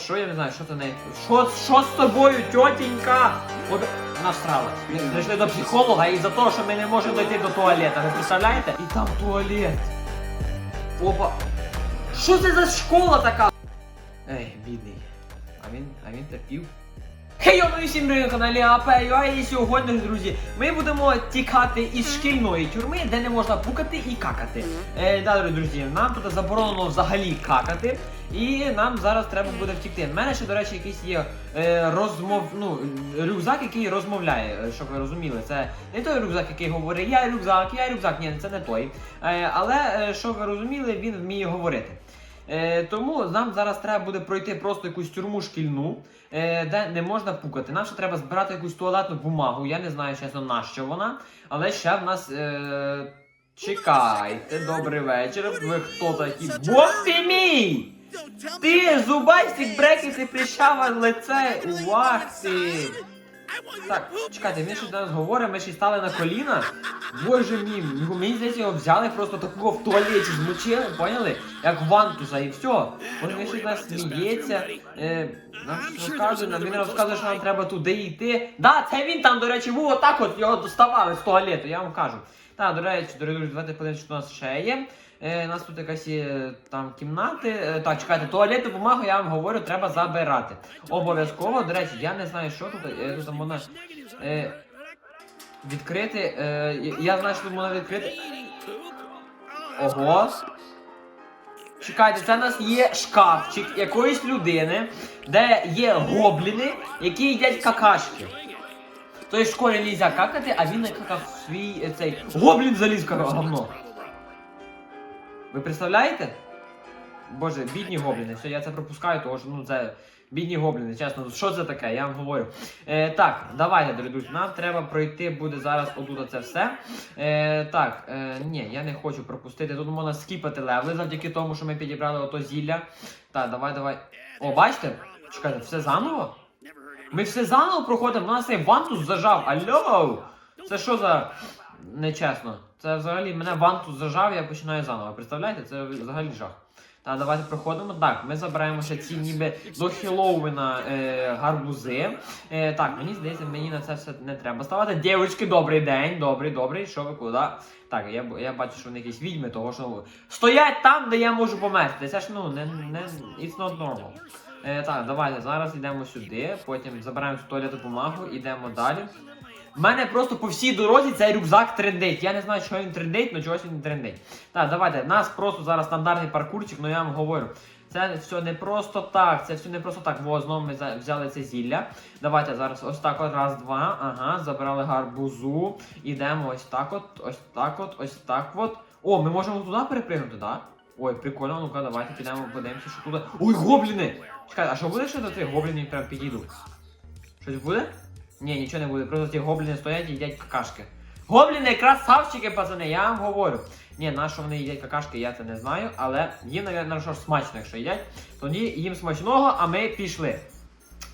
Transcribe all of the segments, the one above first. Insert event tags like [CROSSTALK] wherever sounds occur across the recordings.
Що я не знаю, що це не. Що, що з тобою, тьотенька? От насралась. Ми прийшли до психолога і за те, що ми не можемо дойти до туалета. Ви представляєте? І там туалет. Опа. Що це за школа така? Ей, бідний. А він, а він терпів. Хей, ми всім привіт на каналі АП.ua і сьогодні, друзі, ми будемо тікати із шкільної тюрми, де не можна пукати і какати. Е, да, друзі, нам тут заборонено взагалі какати, і нам зараз треба буде втікти. У мене ще, до речі, якийсь є е, розмов, ну, рюкзак, який розмовляє, е, щоб ви розуміли. Це не той рюкзак, який говорить я рюкзак, я рюкзак, ні, це не той. Е, але, щоб ви розуміли, він вміє говорити. Е, тому нам зараз треба буде пройти просто якусь тюрму шкільну, е, де не можна пукати. Нам ще треба збирати якусь туалетну бумагу. Я не знаю, чесно, на що вона. Але ще в нас. Е, чекайте, добрий вечір. Ви хто такі? Бог ти мій! Ти зубастик брекети прищава лице. Увах ти! Так, чекайте, він щось до нас говорить, ми ще стали на коліна. Боже мій, ну, мені здається, його взяли просто такого в туалеті змочили, поняли? Як вантуса і все. Він щось нас сміється. Е, нам щось розказує, нам він розказує, що нам треба туди йти. Да, це він там, до речі, був отак от його доставали з туалету, я вам кажу. Так, до речі, дорогі друзі, давайте подивимося, що у нас ще є. Е, у нас тут якась є там кімнати. Е, так, чекайте, туалетну бумагу, я вам говорю, треба забирати. Обов'язково, до речі, я не знаю, що тут. Е, тут можна е, відкрити. Е, я- знаю, що тут можна відкрити. Ого. Чекайте, це у нас є шкафчик якоїсь людини, де є гобліни, які їдять какашки. Тобто в школі не можна какати, а він накакав свій е, цей гоблін заліз в говно. Ви представляєте? Боже, бідні гобліни. Все, я це пропускаю, тому що ну це бідні гобліни, чесно, що це таке, я вам говорю. Е, так, давайте, друзі, нам треба пройти буде зараз отут це все. Е, так, е, ні, я не хочу пропустити. Тут можна скіпати левели завдяки тому, що ми підібрали ото зілля. Так, давай, давай. О, бачите? Чекайте, все заново? Ми все заново проходимо, у нас цей вантус зажав. Алло! Це що за нечесно? Це взагалі мене вантус зажав, я починаю заново. Представляєте? Це взагалі жах. Так, давайте проходимо. Так, ми забираємо ще ці ніби до Хеллоуіна е, гарбузи. Е, так, мені здається, мені на це все не треба ставати. Дівчатки, добрий день, добрий, добрий. Що ви куди? Так, я, я бачу, що вони якісь відьми, того що стоять там, де я можу померти. Це ж ну не, не it's not normal. Е, так, давайте зараз йдемо сюди, потім забираємо туалету бумагу, йдемо далі. У мене просто по всій дорозі цей рюкзак трендить. Я не знаю, що він трендить, але чогось він трендить. Так, давайте. Нас просто зараз стандартний паркурчик, але я вам говорю. Це все не просто так, це все не просто так. Во, знову ми взяли це зілля. Давайте зараз ось так от, раз, два. Ага, забрали гарбузу. Ідемо ось так от, ось так от, ось так от. О, ми можемо туди перепригнути, так? Ой, прикольно, ну-ка, давайте підемо, подивимося, що туди. Ой, гобліни! Чекай, а що буде, що до цих гоблінів прям підійдуть? Щось буде? Ні, нічого не буде, просто ті гобліни стоять і їдять какашки. Гобліни, красавчики, пацани, я вам говорю. Ні, на що вони їдять какашки, я це не знаю, але їм, навіть, що смачно, якщо їдять. Тоді їм смачного, а ми пішли.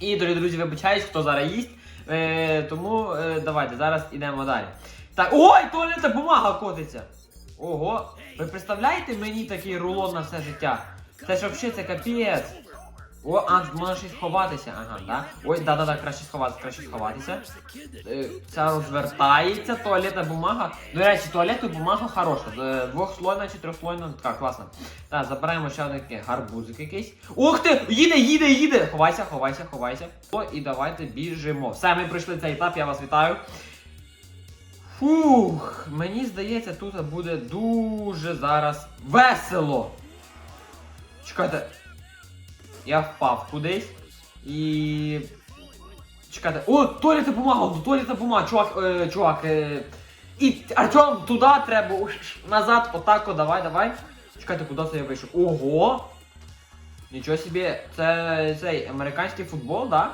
І, дорогі друзі, вибачаюсь, хто зараз їсть. Е, тому е, давайте, зараз йдемо далі. Так, ой, туалетна бумага котиться. Ого, ви представляєте мені такий рулон на все життя? Це ж взагалі це капець. О, а, ще й сховатися. Ага, да. Ой, да-да-да, краще сховатися, краще сховатися. Е, Ця розвертається, туалетна бумага. До речі, туалетна бумага хороша. Е, Двохслойна чи трьохслойна, така класна. Так, забираємо ще один такий гарбузик якийсь. Ух ти! Їде, їде, їде! Ховайся, ховайся, ховайся. О, і давайте біжимо. Все, ми пройшли цей етап, я вас вітаю. Фух, мені здається, тут буде дуже зараз весело. Чекайте. Я впав кудись і. Чекайте. О, туалетна бумага, туалетна бумага, чувак, е, чувак. Е... І Артем, туди треба. Назад, отако, давай, давай. Чекайте, куди це я вийшов? Ого! Нічого собі, це цей американський футбол, да?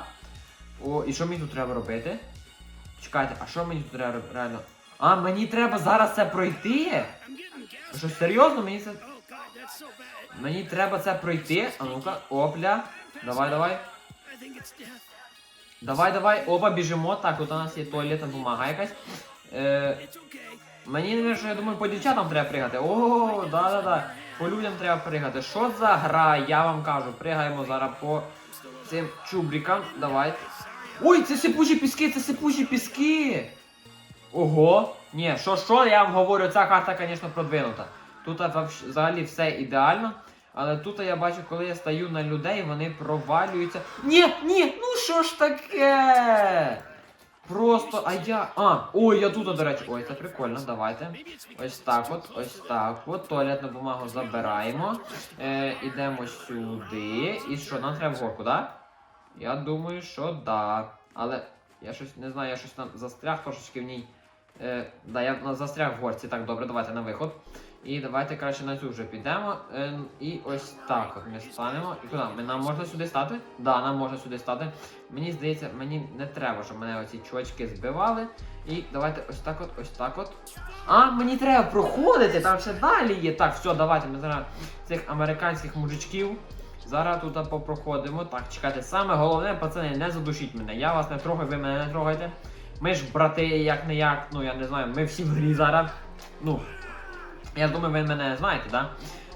О, і що мені тут треба робити? Чекайте, а що мені тут треба робити? Реально? А, мені треба зараз це пройти? Що, серйозно? Мені це. Мені треба це пройти. А ну-ка, опля. Давай, давай. Давай, давай, оба біжимо. Так, тут у нас є туалетна бумага якась. Е, мені що я думаю, по дівчатам треба пригати. О, да-да-да. По людям треба пригати. Що за гра, я вам кажу. Пригаємо зараз по цим чубрикам. Давай. Ой, це сипучі піски, це сипучі піски. Ого. Ні, що що, я вам говорю, ця карта, звісно, продвинута. Тут взагалі все ідеально. Але тут я бачу, коли я стаю на людей, вони провалюються. Ні, ні, ну що ж таке? Просто, а я. А, ой, я тут, до речі. Ой, це прикольно, давайте. Ось так от, ось так от. Туалетну бумагу забираємо. Е, ідемо сюди. І що, нам треба вгорку, да? Я думаю, що да. Але я щось не знаю, я щось там застряг трошечки в ній. Е, да, я застряг в горці. Так, добре, давайте на виход. І давайте краще на цю вже підемо. Е, і ось так от ми станемо. І куди? Нам можна сюди стати? Да, нам можна сюди стати. Мені здається, мені не треба, щоб мене оці чувачки збивали. І давайте ось так от, ось так от. А, мені треба проходити, там ще далі є. Так, все, давайте ми зараз цих американських мужичків. Зараз тут попроходимо. Так, чекайте, саме головне, пацани, не задушіть мене. Я вас не трогаю, ви мене не трогайте. Ми ж брати, як не як, ну я не знаю, ми всі в грі зараз. Ну, я думаю, ви мене знаєте, да?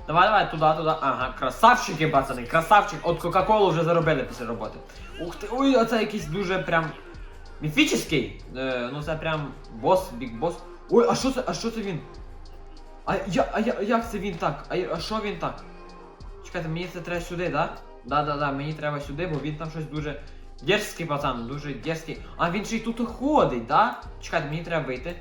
Давай, давай, туди, туди. Ага, красавчики, пацани, красавчик. От Кока-Колу вже заробили після роботи. Ух ти, ой, оце якийсь дуже прям міфічний. Е, ну це прям бос, бік бос. Ой, а що це? А що це він? А я, а я, як це він так? А, а що він так? Чекайте, мені це треба сюди, да? Да, да, да, мені треба сюди, бо він там щось дуже дерзкий пацан, дуже дерзкий. А він ще й тут ходить, да? Чекайте, мені треба вийти.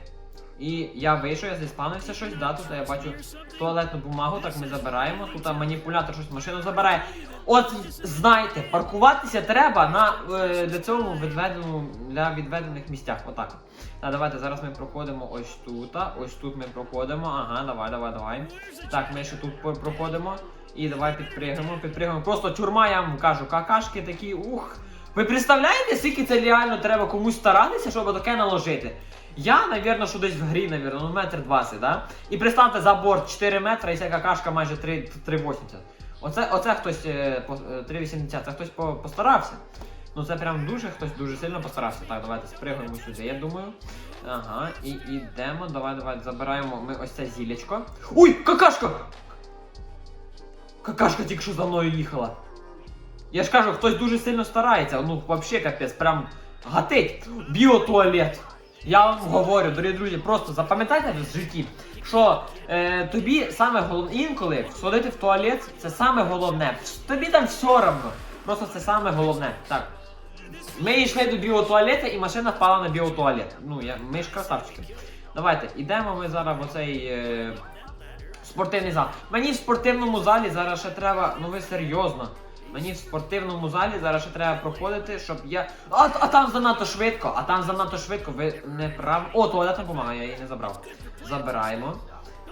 І я вийшов, я заспавнився щось, да, тут я бачу туалетну бумагу, так ми забираємо. Тут маніпулятор щось машину забирає. От знаєте, паркуватися треба на е, для цього відведеному для відведених місцях. Отак. А давайте зараз ми проходимо ось тут. Ось тут ми проходимо. Ага, давай, давай, давай. Так, ми ще тут проходимо. І давай підпригнемо, підпригнемо. Просто тюрма, я вам кажу, какашки такі, ух. Ви представляєте, скільки це реально треба комусь старатися, щоб таке наложити? Я, навірно, що десь в грі, навірно, ну метр 20, да? І представте за борт 4 метри і ця какашка майже 3,80. Оце, оце хтось е, по- е, 3,80, це хтось постарався. Ну це прям дуже хтось дуже сильно постарався. Так, давайте спригуємо сюди, я думаю. Ага, і йдемо. Давай, давай, забираємо ми ось це зілечко. Ой, какашка! Какашка тільки що за мною їхала. Я ж кажу, хтось дуже сильно старається. Ну, вообще капець, прям гатить. Біотуалет. Я вам говорю, дорогі друзі, просто запам'ятайте в житті, що е, тобі саме головне інколи сходити в туалет це саме головне. Тобі там все одно. Просто це саме головне. Так. Ми йшли до біотуалету і машина впала на біотуалет. Ну, я, ми ж красавчики. Давайте, ідемо ми зараз в оцей е, спортивний зал. Мені в спортивному залі зараз ще треба, ну ви серйозно. Мені в спортивному залі зараз ще треба проходити, щоб я. А, а там занадто швидко, а там занадто швидко, ви не прав. О, туалетна бумага, я її не забрав. Забираємо.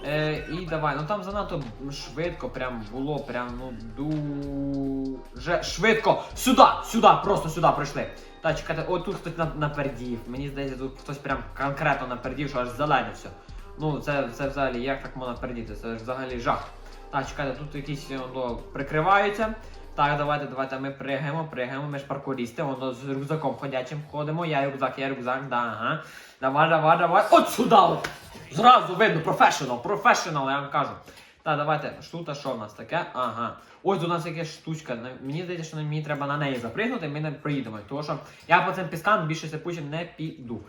Е, і давай, ну там занадто швидко прям було, прям ну дуже швидко. Сюди, сюди, просто сюди прийшли. Та чекайте, о, тут хтось на- напердів. Мені здається, тут хтось прям конкретно напердів, що аж зелене все. Ну, це, це взагалі, як так можна пердіти? Це ж взагалі жах. Так, чекайте, тут якісь воно прикриваються. Так, давайте, давайте ми пригаємо, пригаємо, ми ж паркурісти, воно з рюкзаком ходячим ходимо. Я рюкзак, я рюкзак, да, ага. Давай, давай, давай. От сюди! От. Зразу видно, професіонал, професіонал, я вам кажу. Так, давайте, штука, що в нас таке? Ага. Ось у нас якась штучка. Мені здається, що мені треба на неї запригнути, ми не проїдемо. Тому що я по цим піскам більше сипучим не піду.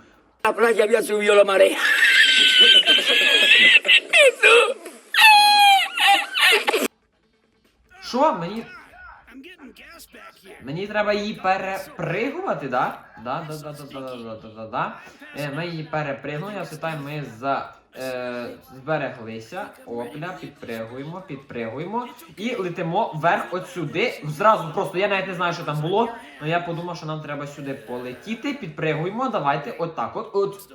Había subido la marea. Що? Мені. Мені треба її перепригувати, да? Да, да, да, да, да, да, да, да, да. Е, Ми її перепригнули, я питаю, ми за. Е, збереглися, опля, підпригуємо, підпригуємо і летимо вверх от сюди. Зразу просто я навіть не знаю, що там було, але я подумав, що нам треба сюди полетіти, підпригуємо, давайте отак от. от.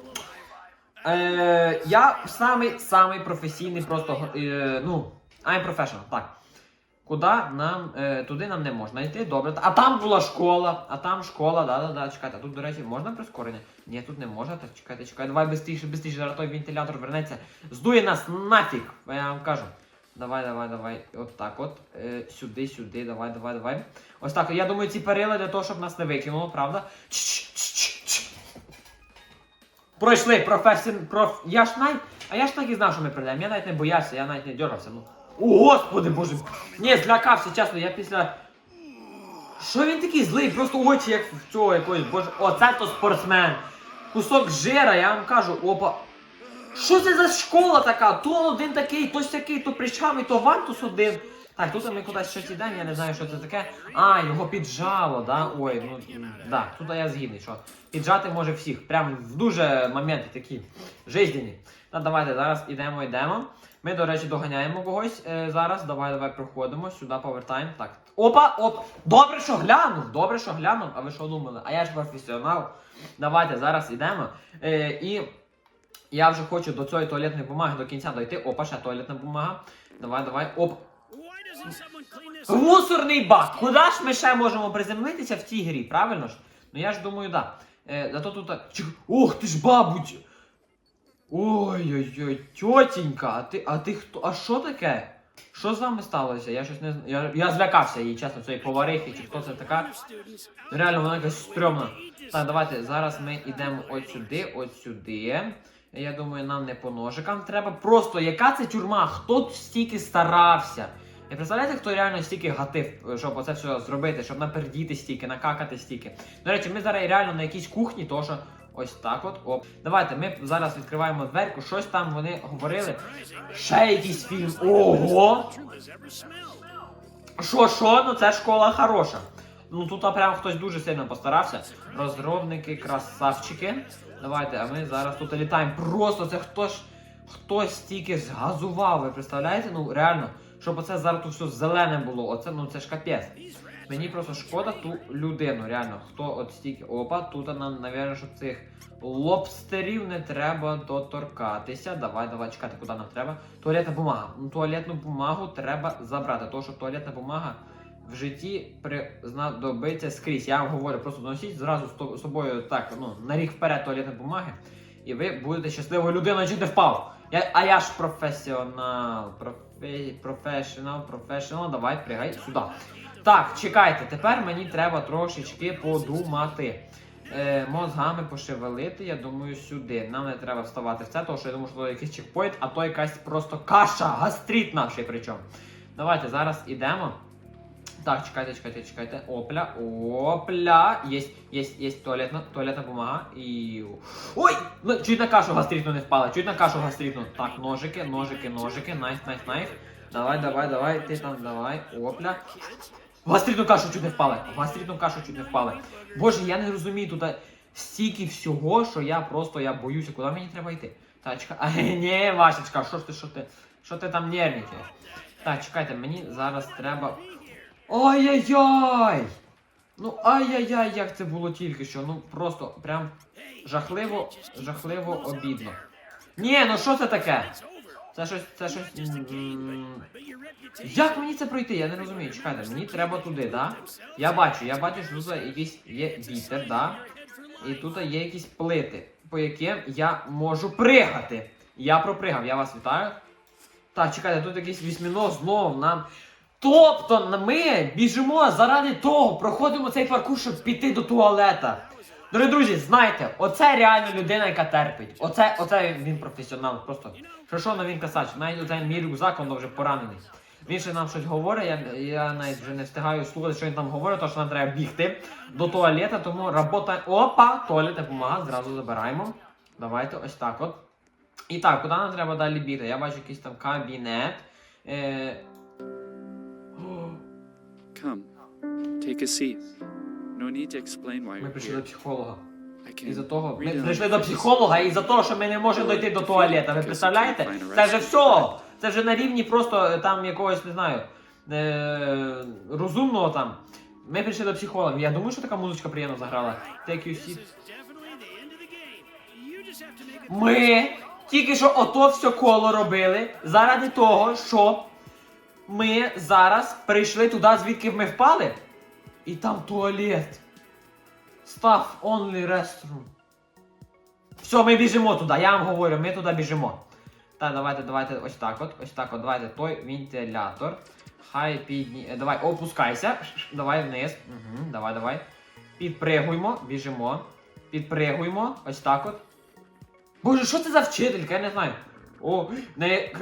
Е, я самий самий професійний просто е, ну, I'm professional, так. Куди нам, е, туди нам не можна йти, добре. А там була школа, а там школа, да-да-да, чекайте, а тут, до речі, можна прискорення? Ні, тут не можна, так чекайте, чекайте, давай бистріше, бистріше, зараз той вентилятор вернеться. Здує нас нафіг, я вам кажу. Давай, давай, давай, от так от, е, сюди, сюди, давай, давай, давай. Ось так, я думаю, ці перила для того, щоб нас не викинуло, правда? Чш-чш-чш-чш. Пройшли, професій, проф... Я ж навіть, а я ж так і знав, що ми прийдемо, я навіть не боявся, я навіть не дергався, ну. О, господи боже! Ні, злякався, чесно, я після. Що він такий злий? Просто очі як в цього якогось, боже, оце то спортсмен. Кусок жира, я вам кажу, опа. Що це за школа така? То один такий, то сякий, то причавий, то вантус один. Так, тут ми кудись щось йдемо, я не знаю, що це таке. А, його піджало, да? Ой, ну да, тут я згідний, що піджати може всіх. Прям в дуже моменти такі жизненні. Ну, давайте зараз ідемо, йдемо. Ми, до речі, доганяємо когось е, зараз. Давай, давай проходимо, сюди повертаємо. Так. Опа, оп! Добре, що глянув! Добре, що глянув, а ви що думали? А я ж професіонал. Давайте зараз ідемо. Е, і я вже хочу до цієї туалетної бумаги до кінця дойти. Опа, ще туалетна бумага. Давай, давай. Оп. Мусорний бак! Куди ж ми ще можемо приземлитися в цій грі, правильно ж? Ну я ж думаю, да. Е, зато тут. так- Ох ти ж бабуть! Ой-ой-ой, тьотінька, а ти, а ти хто? А що таке? Що з вами сталося? Я щось не. Я, я злякався її, чесно, цієї поварихи, чи хто це така. Реально, вона якась стрьомна. Так, давайте, зараз ми йдемо от сюди, от сюди. Я думаю, нам не по ножикам треба. Просто яка це тюрма? Хто тут стільки старався? Ви представляєте, хто реально стільки гатив, щоб оце все зробити, щоб напердіти стільки, накакати стільки. До речі, ми зараз реально на якійсь кухні, тому що ось так от. Оп. Давайте ми зараз відкриваємо дверку, щось там вони говорили. Ще якийсь фільм. Ого! Що, що? Ну це школа хороша. Ну тут а прям хтось дуже сильно постарався. Розробники, красавчики. Давайте, а ми зараз тут літаємо. Просто це хтось, хтось стільки згазував, ви представляєте? Ну реально, щоб оце зараз тут все зелене було. Оце ну це ж капець. Мені просто шкода ту людину, реально. Хто от стільки. Опа, тут нам, навірно, що цих лобстерів не треба доторкатися. Давай, давай, чекати, куди нам треба. Туалетна бумага. Ну, туалетну бумагу треба забрати, тому що туалетна бумага в житті при... знадобиться скрізь. Я вам говорю, просто носіть зразу з собою так, ну, на рік вперед туалетної бумаги, і ви будете щасливою людиною, чи не впав. Я, а я ж професіонал. Професіонал, професіонал, давай, пригай сюди. Так, чекайте, тепер мені треба трошечки подумати. Е, мозгами пошевелити, я думаю, сюди. Нам не треба вставати в це, тому що я думаю, що то якийсь чекпоінт, а то якась просто каша, гастріт наший причому. Давайте зараз ідемо. Так, чекайте, чекайте, чекайте. Опля, опля. Єсть, єсть, єсть туалетна, туалетна бумага. І. Ой! Ну, чуть на кашу гастрітну не впала, чуть на кашу гастрітну. Так, ножики, ножики, ножики, найф, найф, найф. Давай, давай, давай, ти там давай. Опля. В кашу чуть не впали. В кашу чуть не впали. Боже, я не розумію тут стільки всього, що я просто я боюся, куди мені треба йти. Так, чекай. [LAUGHS] Ні, Васечка, що ж ти, що ти? Що ти там нервничаєш? Так, чекайте, мені зараз треба. Ай-яй-яй! Ну ай-яй-яй, як це було тільки що. Ну просто прям жахливо, жахливо обідно. Ні, ну що це таке? Це щось, це щось. м, Як мені це пройти? Я не розумію. Чекайте, мені треба туди, да? Я бачу, я бачу, що тут якийсь є вітер, да? І тут є якісь плити, по яким я можу пригати. Я пропригав, я вас вітаю. Так, чекайте, тут якийсь вісьміног знов нам. Тобто ми біжимо заради того, проходимо цей паркур, щоб піти до туалета. Дорогі друзі, знайте, оце реально людина, яка терпить. Оце, оце він професіонал. Просто що що, ну він касач. Навіть оцей мій рюкзак, він вже поранений. Він ще нам щось говорить, я, я навіть вже не встигаю слухати, що він там говорить, тому що нам треба бігти до туалета, тому робота. Опа! Туалет допомага, зразу забираємо. Давайте ось так от. І так, куди нам треба далі бігти? Я бачу якийсь там кабінет. Е... Come, take a seat. No need to explain why Ми you're прийшли до here. психолога. I І за того, ми прийшли до психолога і за того, що ми не можемо дойти до туалета. Ви представляєте? Це вже все. Це вже на рівні просто е, там якогось, не знаю, е- розумного там. Ми прийшли до психолога. Я думаю, що така музичка приємно заграла. Take you seat. Ми тільки що ото все коло робили заради того, що ми зараз прийшли туди, звідки ми впали. І там туалет. Staff only restroom. Все, ми біжимо туди, я вам говорю, ми туди біжимо. Так, давайте, давайте ось так от, ось так от, давайте той вентилятор. Хай підні. е, Давай, опускайся. Давай вниз. Угу, давай, давай. Підпригуємо, біжимо. Підпригуємо, ось так от. Боже, що це за вчителька? Я не знаю. О, в неї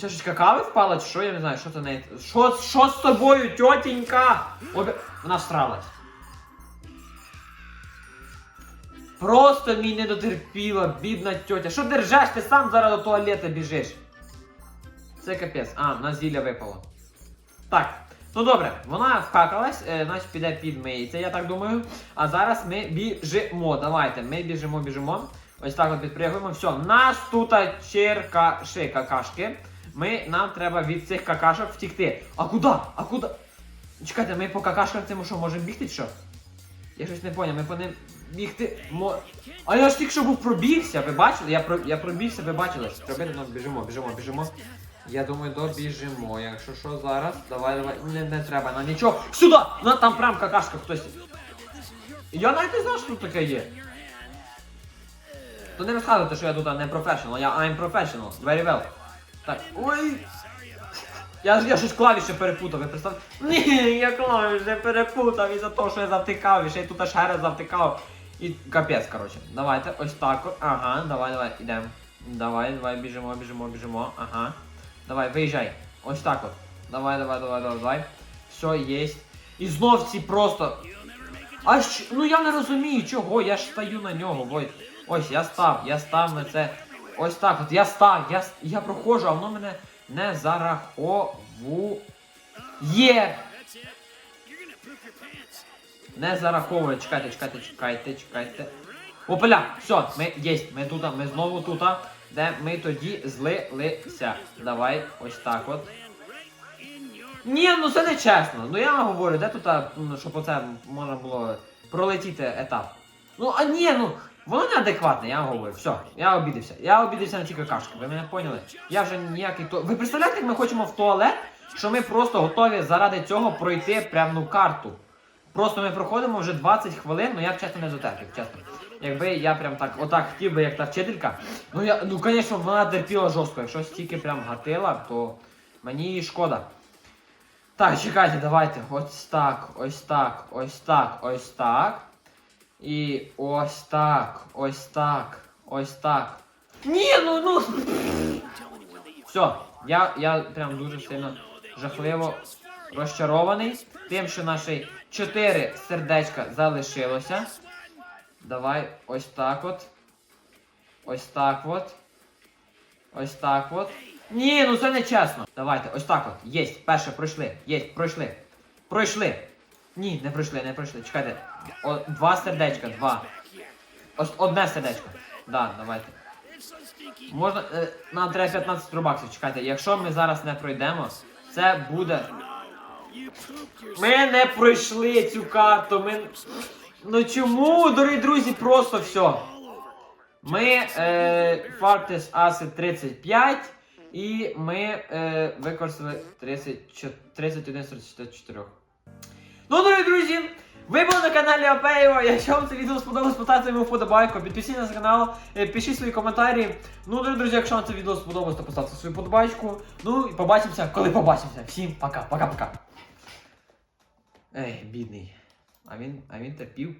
чашечка кави впала, чи що, я не знаю, що це в. Що, що з тобою, тьотенька? Обе... Вона всралась. Просто мій не дотерпіла, бідна тьотя. Що держеш? Ти сам зараз до туалета біжиш. Це капець. А, на зілля випало. Так, ну добре, вона вкакалась, е, значить піде підмиється, я так думаю. А зараз ми біжимо. Давайте, ми біжимо, біжимо. Ось так от підпрягуємо. Все, нас тут черкаши какашки. Ми, нам треба від цих какашок втікти. А куди? А куди? Чекайте, ми по какашках цьому що, можемо бігти що? Я щось не поняв, ми по ним бігти. Мо... А я ж тільки що був пробігся, ви бачили? Я, про... я пробігся, ви бачили? Робити? Ну, біжимо, біжимо, біжимо. Я думаю, добіжимо. Якщо що зараз, давай, давай. Не, не треба нам нічого. Сюди! На, там прям какашка хтось. Я навіть не знав, що тут таке є. То не розказуйте, що я тут не професіонал, я I'm professional. Very well. Так, ой. Я, ж- я щось клавіші перепутав, ви представте? Ні, я клавіші перепутав і за те, що я завтикав, і ще й тут ще раз завтикав. І капець, коротше. Давайте, ось так. Ага, давай, давай, ідемо. Давай, давай, біжимо, біжимо, біжимо. Ага. Давай, виїжджай. Ось так от. Давай, давай, давай, давай, давай. Все, єсть. І знов ці просто. А що? Ну я не розумію, чого, я ж стою на нього. Ось, ось я став, я став на це. Ось так от, я став, я, я проходжу, а воно мене не зараховує. Не зараховує. Чекайте, чекайте, чекайте, чекайте. Опеля, все, ми єсть, ми тут, ми знову тут, де ми тоді злилися. Давай, ось так от. Ні, ну це не чесно. Ну я вам говорю, де тут, щоб оце можна було пролетіти етап. Ну, а ні, ну, воно неадекватне, я вам говорю. Все, я обідався. Я обідався на ті какашки, ви мене поняли? Я вже ніякий то. Ви представляєте, як ми хочемо в туалет, що ми просто готові заради цього пройти прямну карту. Просто ми проходимо вже 20 хвилин, ну я б чесно не дотерпів, чесно. Якби я прям так отак хотів би, як та вчителька. Ну я, ну звісно, вона терпіла жорстко. Якщо стільки прям гатила, то мені її шкода. Так, чекайте, давайте. Ось так, ось так, ось так, ось так. І ось так, ось так, ось так. Ні, ну ну. Все, я, я прям дуже сильно жахливо розчарований тим, що наші 4 сердечка залишилося. Давай, ось так от. Ось так от. Ось так от. Ні, ну це не чесно. Давайте, ось так от. Єсть, перше пройшли. Єсть, пройшли. Пройшли. Ні, не пройшли, не пройшли. Чекайте. О, два сердечка, два. Ось одне сердечко. Да, давайте. Можна. Е, нам треба 15 рубаксів, чекайте. Якщо ми зараз не пройдемо, це буде. Ми не пройшли цю карту. Ми... Ну чому, дорогі друзі, просто все. Ми е, Fartes Asset 35 і ми е, використали 30, 31 з 34. Ну, дорогі друзі, ви були на каналі Апеєва. Якщо вам це відео сподобалось, поставте йому вподобайку, підпишіться на канал, е, пишіть свої коментарі. Ну, дорогі друзі, якщо вам це відео сподобалось, то поставте свою подобачку. Ну і побачимося, коли побачимося. Всім пока, пока-пока. Ей, бідний. А він, а він терпів.